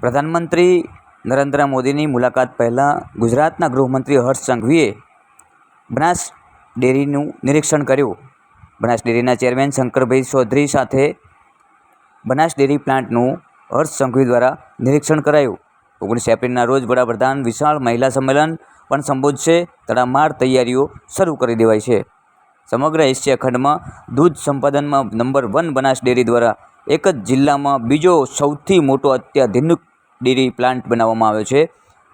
પ્રધાનમંત્રી નરેન્દ્ર મોદીની મુલાકાત પહેલાં ગુજરાતના ગૃહમંત્રી હર્ષ સંઘવીએ બનાસ ડેરીનું નિરીક્ષણ કર્યું. બનાસ ડેરીના ચેરમેન શંકરભાઈ ચૌધરી સાથે બનાસ ડેરી પ્લાન્ટનું હર્ષ સંઘવી દ્વારા નિરીક્ષણ કરાયું. ઓગણીસ એપ્રિલના રોજ વડાપ્રધાન વિશાળ મહિલા સંમેલન પણ સંબોધશે. તડામાર તૈયારીઓ શરૂ કરી દેવાઈ છે. સમગ્ર એશિયા ખંડમાં દૂધ સંપાદનમાં નંબર વન બનાસ ડેરી દ્વારા એક જ જિલ્લામાં બીજો સૌથી મોટો અત્યાધુનિક ડેરી પ્લાન્ટ બનાવવામાં આવ્યો છે.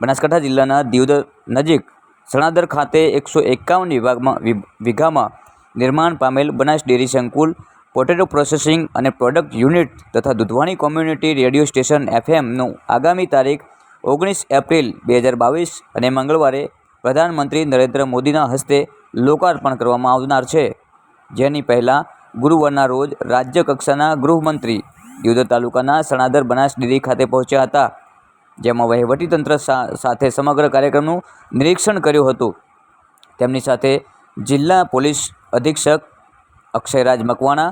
બનાસકાંઠા જિલ્લાના દિયોદર નજીક સણાદર ખાતે એકસો એકાવન વિભાગમાં વીઘામાં નિર્માણ પામેલ બનાસ ડેરી સંકુલ, પોટેટો પ્રોસેસિંગ અને પ્રોડક્ટ યુનિટ તથા દૂધવાણી કોમ્યુનિટી રેડિયો સ્ટેશન એફએમનું આગામી તારીખ ઓગણીસ એપ્રિલ બે હજાર બાવીસ અને મંગળવારે પ્રધાનમંત્રી નરેન્દ્ર મોદીના હસ્તે લોકાર્પણ કરવામાં આવનાર છે. જેની પહેલાં ગુરુવારના રોજ રાજ્ય કક્ષાના ગૃહમંત્રી યુદ્ધ તાલુકાના સણાદર બનાસ ડેરી ખાતે પહોંચ્યા હતા, જેમાં વહીવટીતંત્ર સાથે સમગ્ર કાર્યક્રમનું નિરીક્ષણ કર્યું હતું. તેમની સાથે જિલ્લા પોલીસ અધિક્ષક અક્ષયરાજ મકવાણા,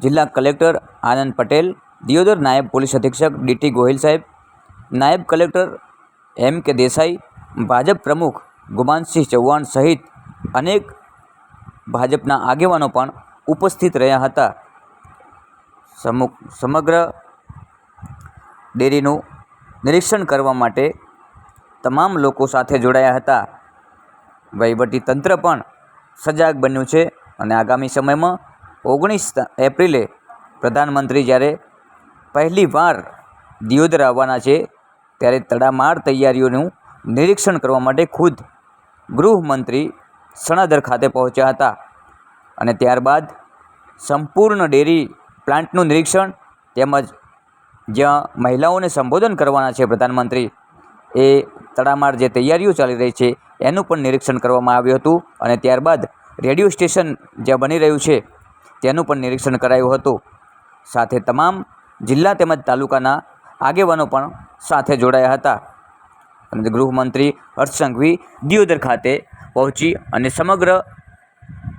જિલ્લા કલેક્ટર આનંદ પટેલ, દિયોદર નાયબ પોલીસ અધિક્ષક ડીટી ગોહિલ સાહેબ, નાયબ કલેક્ટર એમ કે દેસાઈ, ભાજપ પ્રમુખ ગુમાનસિંહ ચૌહાણ સહિત અનેક ભાજપના આગેવાનો પણ ઉપસ્થિત રહ્યા હતા. સમુક, સમગ્ર ડેરીનું નિરીક્ષણ કરવા માટે તમામ લોકો સાથે જોડાયા હતા. વહીવટી તંત્ર પણ સજાગ બન્યું છે અને આગામી સમયમાં ઓગણીસ એપ્રિલે પ્રધાનમંત્રી જ્યારે પહેલી વાર દિયોદર આવવાના છે, ત્યારે તડામાર તૈયારીઓનું નિરીક્ષણ કરવા માટે ખુદ ગૃહમંત્રી સણાદર ખાતે પહોંચ્યા હતા. અને ત્યારબાદ સંપૂર્ણ ડેરી પ્લાન્ટનું નિરીક્ષણ તેમજ જ્યાં મહિલાઓને સંબોધન કરવાના છે પ્રધાનમંત્રી, એ તડામાર જે તૈયારીઓ ચાલી રહી છે, એનું પણ નિરીક્ષણ કરવામાં આવ્યું હતું અને ત્યારબાદ રેડિયો સ્ટેશન જ્યાં બની રહ્યું છે, તેનું પણ નિરીક્ષણ કરાયું હતું. સાથે તમામ જિલ્લા તેમજ તાલુકાના આગેવાનો પણ સાથે જોડાયા હતા. અને ગૃહમંત્રી હર્ષ સંઘવી દિયોદર ખાતે પહોંચી અને સમગ્ર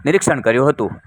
નિરીક્ષણ કર્યું હતું.